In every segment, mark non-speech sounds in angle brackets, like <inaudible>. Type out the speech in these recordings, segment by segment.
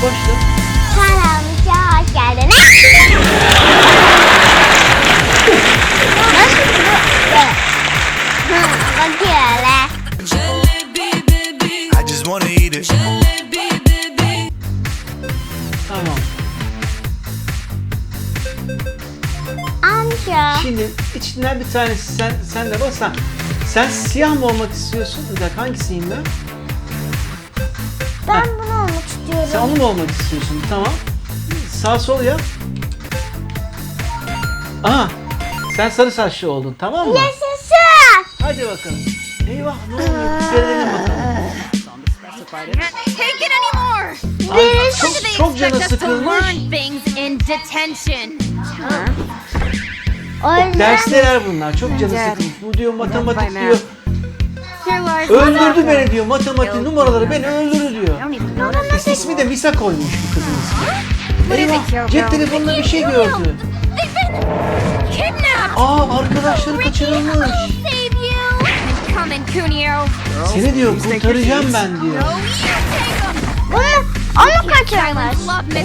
Koştum. Kanalımıza hoş geldiniz. Tamam. Amca. Şimdi içinden bir tanesi sen sen de bas. ha. Sen siyah mı olmak istiyorsun? Bir dakika hangisiyim ben? Ben istiyorum. Sen onu mu olmak istiyorsun? Tamam. Sağ sol yap. Aha. Sen sarı saçlı oldun tamam mı? Yaşasın. Hadi bakalım. Eyvah ne oluyor? Bir seyredelim bakalım. Take it anymore! Ay, Birisi- çok, çok canı sıkılmış. Dersler bunlar. Çok canı sıkılmış. Bu diyor matematik diyor. Öldürdü beni diyor. Matematik numaraları beni öldürdü what İs- İsmi de Misa koymuş bu kızın ismi. Eyvah cep telefonunda bir şey gördü. Aa arkadaşları kaçırılmış. Seni diyor kurtaracağım ben diyor. Them! Bunu, onu kaçırmış.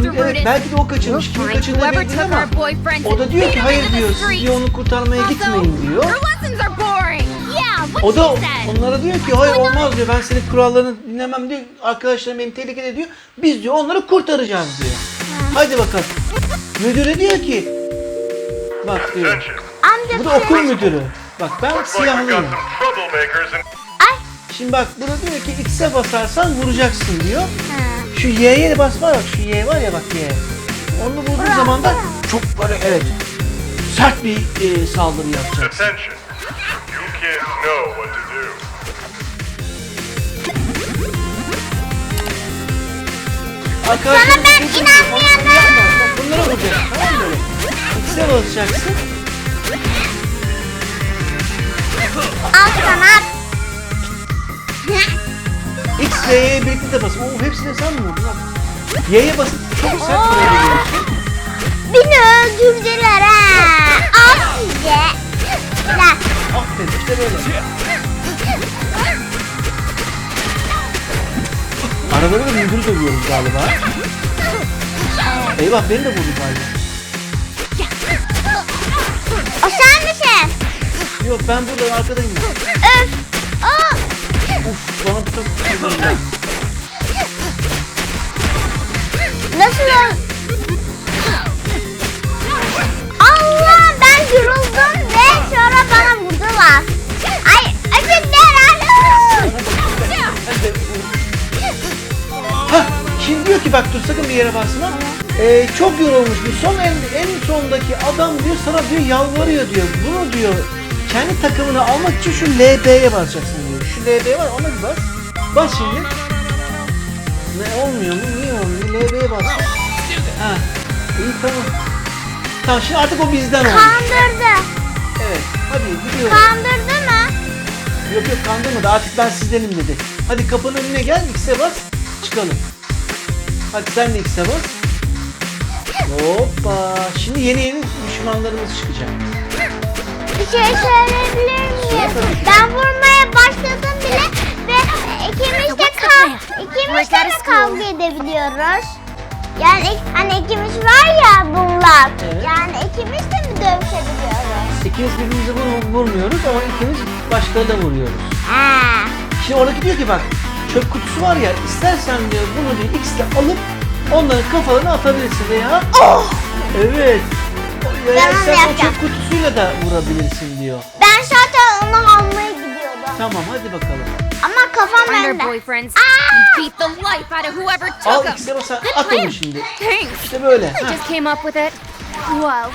Onu, evet belki de o kaçırmış. Kim Find kaçırdı whoever belli değil took ama o da diyor ki hayır diyor siz diyor onu kurtarmaya gitmeyin diyor. O da onlara diyor ki hayır olmaz diyor ben senin kurallarını dinlemem diyor. Arkadaşlarım beni tehlikede diyor. Biz diyor onları kurtaracağız diyor. Hadi bakalım. Müdüre diyor ki bak diyor. Amca Bu da okul müdürü. Bak ben siyahlıyım. Şimdi bak burada diyor ki X'e basarsan vuracaksın diyor. Şu Y'ye basma bak şu Y var ya bak Y. Onu vurduğun zaman da çok böyle evet sert bir e, saldırı yapacak. Kids know what to do. Arkadaşlar Sana ben inanmıyorum. Bunlara vuracaksın tamam mı böyle? X'e basacaksın. Al sana. X ve Y'ye birlikte de basın. Oo hepsine sen mi vurdun? Y'ye basıp çok sert vurabiliyorsun. Beni öldürdüler ha. Aferin işte böyle. Araları da müdürü dövüyoruz galiba. Eyvah beni de vurdu galiba. O sen misin? Yok ben burada arkadayım. Öf. Aa. Uf bana çok kızıldı. Nasıl? Allah ben sonra vurdular. Ay özür. Hah şimdi diyor ki bak dur sakın bir yere basma. Ee, çok yorulmuş bu son en, en sondaki adam diyor sana diyor yalvarıyor diyor. Bunu diyor kendi takımını almak için şu LB'ye basacaksın diyor. Şu LB var ona bir bas. Bas şimdi. Ne olmuyor mu? Niye olmuyor? LB'ye bas. Ha. İyi tamam. Tamam şimdi artık o bizden oldu. Kandırdı. Evet. Hadi gidiyoruz. Kandırdı mı? Yok yok kandırmadı artık ben sizdenim dedi. Hadi kapının önüne gel X'e bas çıkalım. Hadi sen de X'e bas. Hoppa. Şimdi yeni yeni düşmanlarımız çıkacak. Bir şey söyleyebilir miyim? Ben vurmaya başladım bile ve ikimiz de kav ikimiz de mi kavga edebiliyoruz? Yani hani ikimiz var ya bunlar. Evet. Yani ikimiz de dövüşebiliyoruz? İkimiz birbirimize vur, vurmuyoruz ama ikimiz başkalarına vuruyoruz. Ha. Şimdi oradaki diyor ki bak çöp kutusu var ya istersen diyor bunu diyor X'le alıp onların kafalarına atabilirsin veya Oh! evet veya Ben istersen çöp kutusuyla da vurabilirsin diyor. Ben zaten onu almaya gidiyordum. Tamam hadi bakalım. Ama kafam bende. beat the life out of whoever Al took them. X'e basa Good at onu şimdi. Thanks. İşte böyle. I just came up with it. Wow.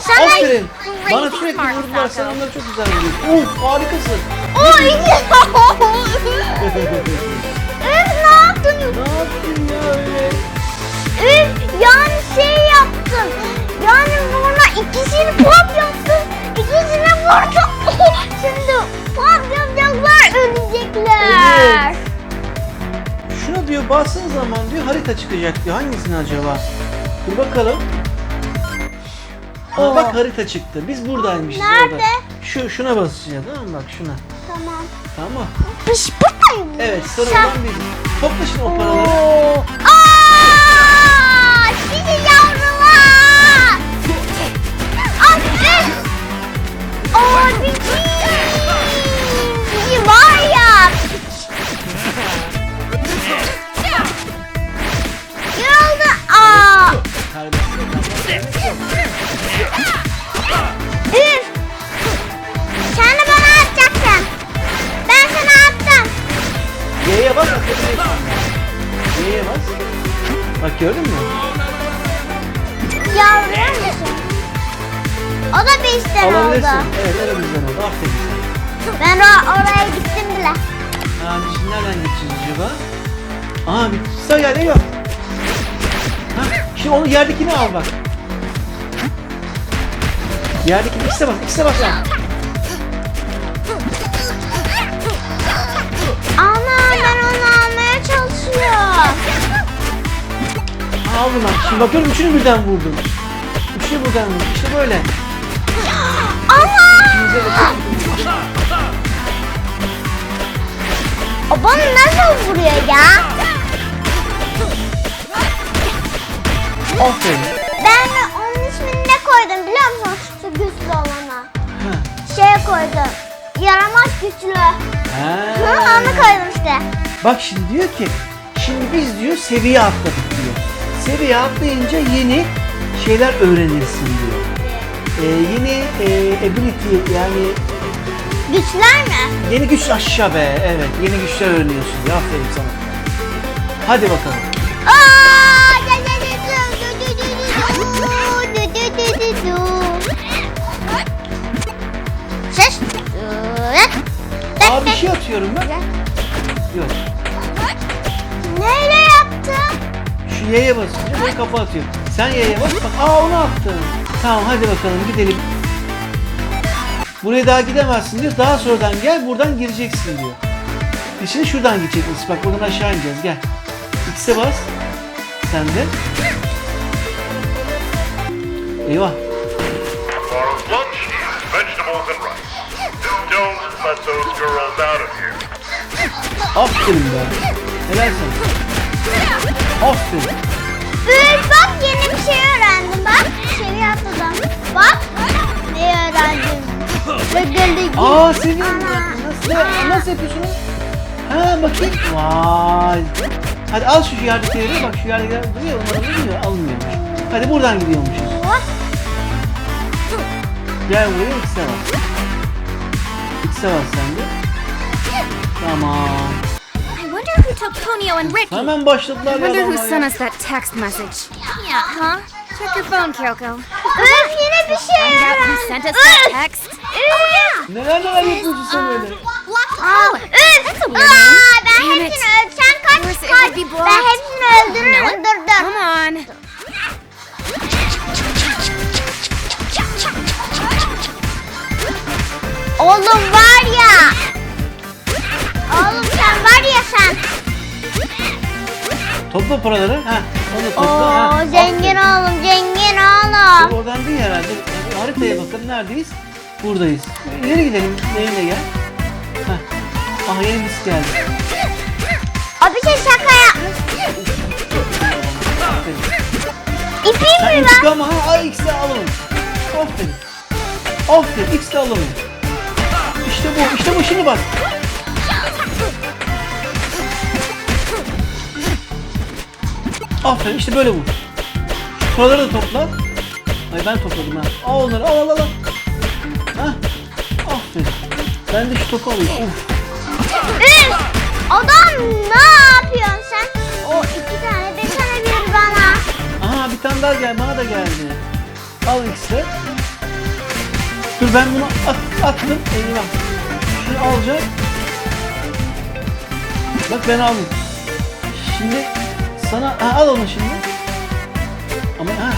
Sana Aferin. Bana sürekli vurdular. Sen onları çok güzel vuruyorsun. Uf harikasın. Oy! Üf <laughs> ne yaptın? ne yaptın ya öyle? Üf yani şey yaptın. Yani bana ikisini pop yaptın. İkisini vurdum. <laughs> Şimdi pop yapacaklar ölecekler. Evet. Şuna diyor bastığın zaman diyor harita çıkacak diyor. Hangisini acaba? Dur bakalım. Aa, bak harita çıktı. Biz buradaymışız Nerede? orada. Şu şuna basacağız tamam mı? Bak şuna. Tamam. Tamam. Pış Ay, Evet sarı sen- olan bizim. Topla şimdi o paraları. Oo. Aa, sizi yavrular. Abi. Abiciğim. Sizi Evet bizden oldu. Ben o- oraya gittim bile. Ha biz şimdi nereden gideceğiz acaba? Aa bir sağ yerde yok. Ha, şimdi onu yerdekini al bak. Yerdekini ikisine bas, ikisine bas lan. Ana ben onu almaya çalışıyorum. Al bunu. Şimdi bakıyorum üçünü birden vurdum. Üçünü birden vurdum. İşte böyle. Bakıyorum. O bana nasıl vuruyor ya? Aferin. Ben de onun ismini ne koydum biliyor musun? Şu güçlü olana. Şeye koydum. Yaramaz güçlü. Hı, Ha. onu koydum işte. Bak şimdi diyor ki şimdi biz diyor seviye atladık diyor. Seviye atlayınca yeni şeyler öğrenirsin diyor. Ee, yeni e, ability yani Güçler mi? yeni güç aşağı be evet yeni güçler öğreniyorsun ya aferin sana. Hadi bakalım. Aa, gel. Ses. Aa bir şey atıyorum ben. Yok. Neyle yaptın? Şu Y'ye basınca böyle kafa atıyor. Sen Y'ye bas bak. Aa onu attın. Tamam hadi bakalım gidelim. Buraya daha gidemezsin diyor. Daha sonradan gel buradan gireceksin diyor. Şimdi şuradan gideceğiz. Bak buradan aşağı ineceğiz. Gel. X'e bas. Sen de. Eyvah. Aferin be. Helal sana. Aferin. Üf, bak yeni bir şey öğrendim bak. Seviye atladım. Bak. Ne öğrendim? Ve geldi. Aa ya. Nasıl, nasıl yapıyorsun onu? Ha bakayım. Vay. Hadi al şu yerdekileri. Bak şu yerdekiler duruyor. Onları duruyor. Almıyormuş. Hadi buradan gidiyormuşuz. Gel buraya X'e bas. X'e bas sen de. Tamam. I wonder who took Ponyo and Ricky. Hemen başladılar I wonder who adamlar sent us that text message. Yeah, huh? Check your phone, Kyoko. Üf yine bir şey Find out who sent us that text. Neler neler yapıyorsun sen öyle? Aa, üf. That's a weird Aa, name. ben Damn it. hepsini kaç Course it kaç. blocked. Ben hepsini öldürürüm. Dur dur. Come on. Oğlum var ya. Oğlum sen var ya sen. Topla paraları. Ha, onu topla. ha. Zengin Aferin. oğlum zengin Dur, oğlum. Oradan değil herhalde. Haritaya bakalım neredeyiz? Buradayız. İleri gidelim. Benimle gel. Heh. Ah yeni bir geldi. O bir şey şaka yapmış. Sen mi var? intikam ha ay X'e alalım. Aferin. Aferin X'e alalım. İşte bu işte bu şimdi bak. Aferin işte böyle vur. Şu paraları da topla. Ay ben topladım ha. Al onları al al al. al. Ha. Aferin. Ben de şu topu alayım. Uf. Üf! Adam ne yapıyorsun sen? O iki tane desene bir bana. Aha bir tane daha gel bana da geldi. Al ikisi. Dur ben bunu at, attım. Eyvah. Şunu alacağım. Bak ben aldım. Şimdi sana ha, al onu şimdi. Ama ha.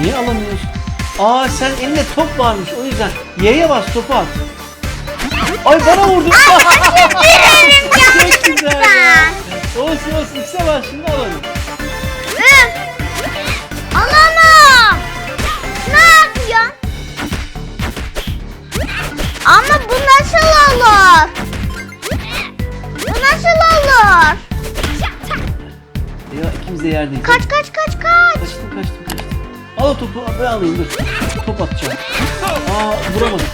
Niye alamıyorsun? Aa sen elinde top varmış o yüzden. Y'ye bas topu at. Ay bana vurdu. Çok güzel ya. Olsun olsun ikisi var şimdi alalım. Alamam. Ne yapıyorsun? Ama bu nasıl olur? var. Ya ikimiz de yerdeyiz. Kaç kaç kaç kaç. Kaçtım kaçtım kaçtım. Al o topu ben alayım dur. Top atacağım. Aa vuramadım.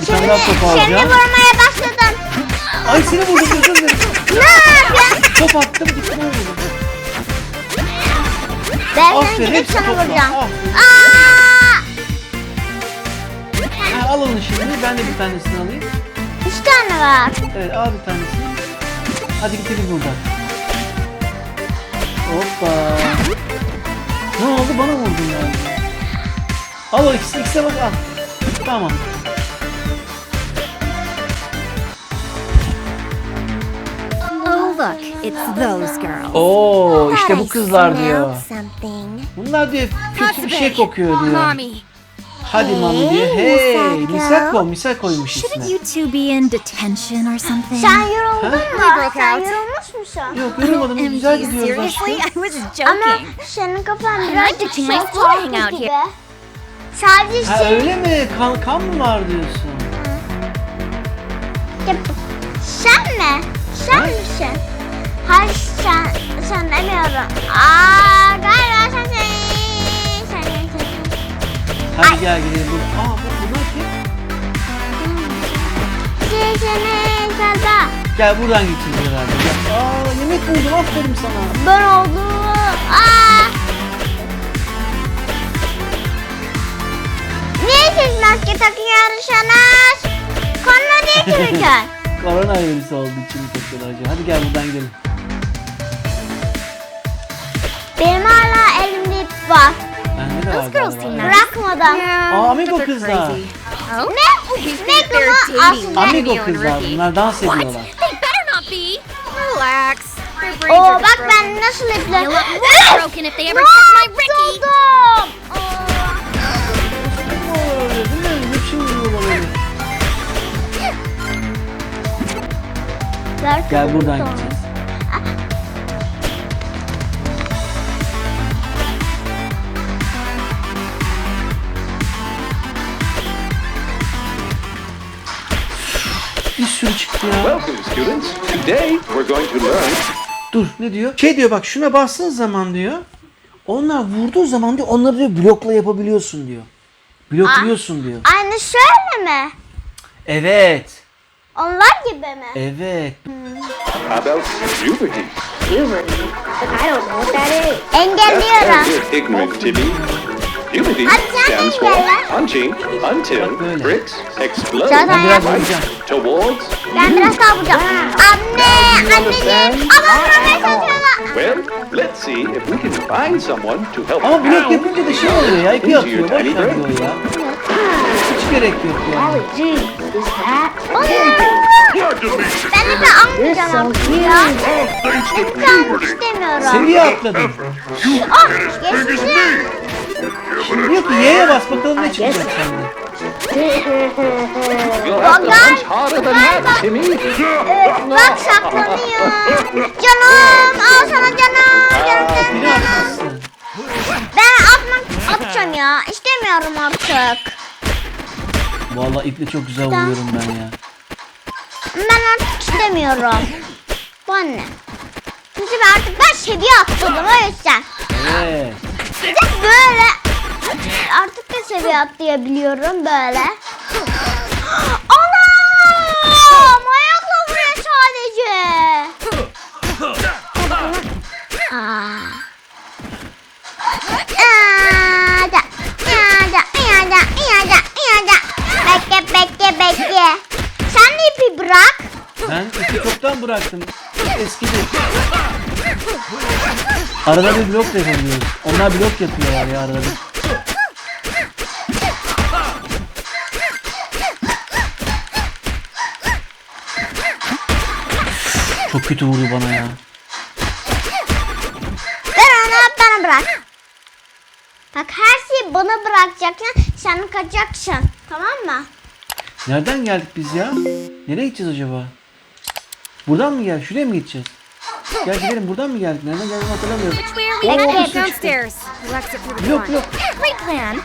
Bir tane daha top Şimdi alacağım. vurmaya başladın. Ay seni vurdum özür dilerim. Ne yapıyorsun? Top attım gittim vurdum. Ben Aferin, seni gidip sana vuracağım. Aa! Ha, al onu şimdi ben de bir tanesini alayım. Üç tane var. Evet al bir tanesini. Hadi gidelim buradan. Hoppa. Ne oldu bana vurdun yani. Al o ikisi, ikisine bak al. Tamam. Oh, look, it's those girls. Oo işte bu kızlar diyor. Bunlar diyor kötü bir şey kokuyor diyor. Hadi mami diyor. Hey, Hey Misako. Misako Misako'ymuş shouldn't ismi. you two be in detention or something? Sen yoruldun mu? Sen yorulmuş musun? Yok yorulmadım güzel gidiyoruz seriously? aşkım. I was Ama joking. senin kafan I biraz like to my çok foot hang farklı out gibi. here. Sadece Ha şey... öyle mi? Kan, kan mı var diyorsun? Sen mi? Sen Ha? misin? Hayır sen, sen demiyorum. Aa gel gidelim. Aa bu bunlar kim? Sen sen sen Gel buradan gideceğiz herhalde. Gel. Aa yemek buldum aferin sana. Ben oldum. Aa. Niye siz maske takıyorsunuz? Korona değil ki lütfen. Korona virüsü olduğu için takıyorlar acaba? Hadi gel buradan gidelim. Benim hala elimde ip var. Bende de var Those girls galiba. Aa, amigo kızlar. Oh? Ne? Dating Aslında. Amigo kızlar bunlar dans ediyorlar. They better not be. Relax. Their brains Oo bak broken. ben nasıl iple... Broken if they ever touch my Ricky. Gel buradan gideceğiz. Bir sürü çıktı ya. Welcome, students. Today we're going to learn Dur ne diyor? Şey diyor bak şuna bastığın zaman diyor. Onlar vurduğu zaman diyor onları diyor blokla yapabiliyorsun diyor. Blokluyorsun diyor. Aynı şöyle mi? Evet. Onlar gibi mi? Evet. about puberty. Engelliyorum. That's good, ignorant Timmy. Puberty stands for punching until bricks explode. Vuracağım. Towards Ben biraz daha vuracağım. Anne, anneciğim. Ama vurmaya çalışıyorlar. well, let's see if we can find someone to help Ama blok yapınca da şey oluyor ya. ipi into atıyor. Boş diyor ya. Hiç gerek yok ya. Glad to meet you. Ben ipi almayacağım ya. Thanks to İpi almak puberty, istemiyorum. Seviye atladın. you Ah, can Diyor ki Y'ye bas bakalım ne çıkacak sende. Than that, Timmy. Bak saklanıyor. Canım, al sana canım. Canım, canım, atmışsın. Ben atmak atacağım ya. İstemiyorum artık. Vallahi iple çok güzel vuruyorum ben ya. Ben artık istemiyorum. Bu anne. Çünkü ben artık ben seviye atladım o yüzden. Evet. Böyle artık da seviye atlayabiliyorum böyle. Anam! Ayakla vuruyor sadece. Aa. Aa, da, ya da, ya da, ya da, ya da. Bekle, bekle, bekle. Sen de ipi bırak. Ben ipi çoktan bıraktım. Eskidi. Arada bir blok da yapabiliyoruz. Onlar blok yapıyorlar ya arada bir. Çok kötü vurdu bana ya. Ver onu bana bırak. Bak her şeyi bana bırakacaksın. Sen kaçacaksın. Tamam mı? Nereden geldik biz ya? Nereye gideceğiz acaba? Buradan mı geldik? Şuraya mı gideceğiz? Gel gidelim buradan mı geldik? Nereden geldiğimi hatırlamıyorum. Headed? bekle. Downstairs. Front. yok. Great <laughs> plan.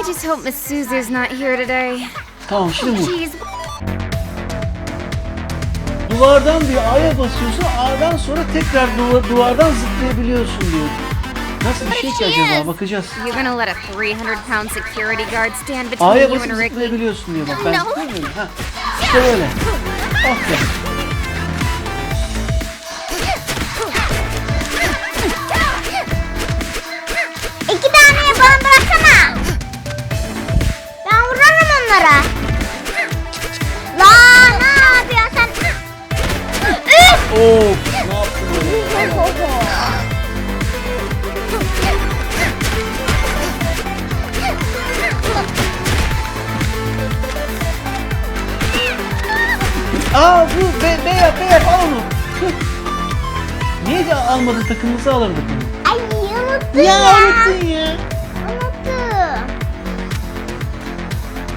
I just hope Miss Suzu's not here today. Tamam şimdi. Jeez, duvardan diyor A'ya basıyorsun A'dan sonra tekrar duva- duvardan zıplayabiliyorsun diyor. Nasıl bir şey ki acaba bakacağız. You're gonna let a 300 pound security guard stand between A'ya basıp zıplayabiliyorsun diyor bak ben No. zıplayamıyorum. Ha. İşte böyle. <laughs> Aferin. İki alırdık onu. Ay unuttum Ya ya. unuttun ya. Unuttum.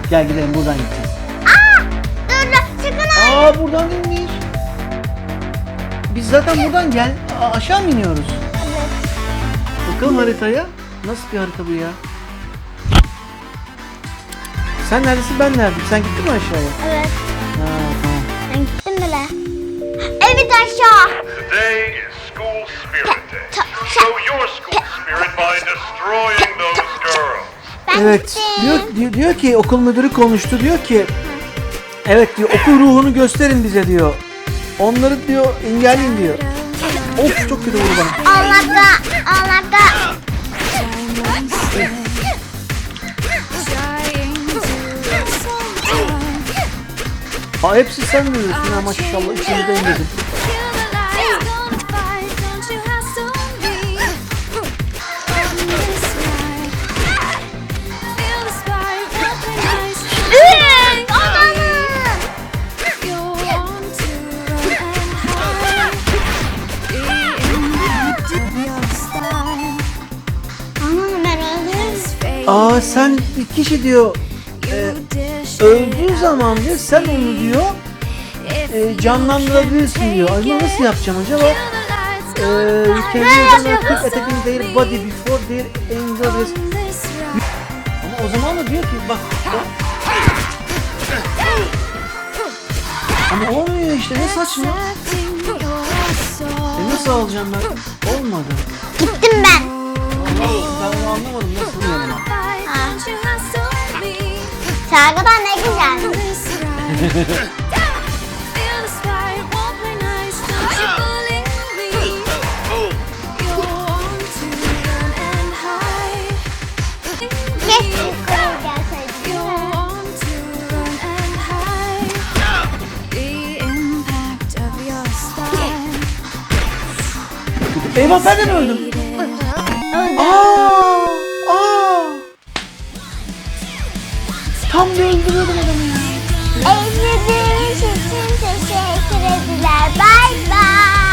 Gel gidelim buradan gideceğiz. Aa! Dur dur çıkın ay. Aa buradan değilmiş. Biz zaten buradan gel a- aşağı mı iniyoruz? Bakalım haritaya. Nasıl bir harita bu ya? Sen neredesin ben neredeyim? Sen gittin mi aşağıya? Evet. Ha, tamam. Ben gittim bile. Evet aşağı. Today is. Show your school spirit by destroying those girls. Ben Evet. gittim. Diyor, diyor, diyor ki okul müdürü konuştu. Diyor ki evet diyor okul ruhunu gösterin bize diyor. Onları diyor engelleyin diyor. Of çok kötü vurdu bana. Allah'ta. Allah'ta. Aa, hepsi sen diyorsun ha maşallah içimizde inledin. Aa sen bir kişi diyor e, öldüğü zaman diyor sen onu diyor e, canlandırabilirsin diyor. Acaba nasıl yapacağım acaba? E, you can use them to attacking their body before their anger is... Ama o zaman da diyor ki bak o- ama olmuyor işte ne saçma. E nasıl alacağım ben? Olmadı. Gittim ben. Allah ben onu anlamadım nasıl yani. Şarkıdan ne güzel. Eyvah ben de mi öldüm? Aa. Tam da öldürüyordum adamı ya. İzlediğiniz için teşekkür ederim. Bay bay.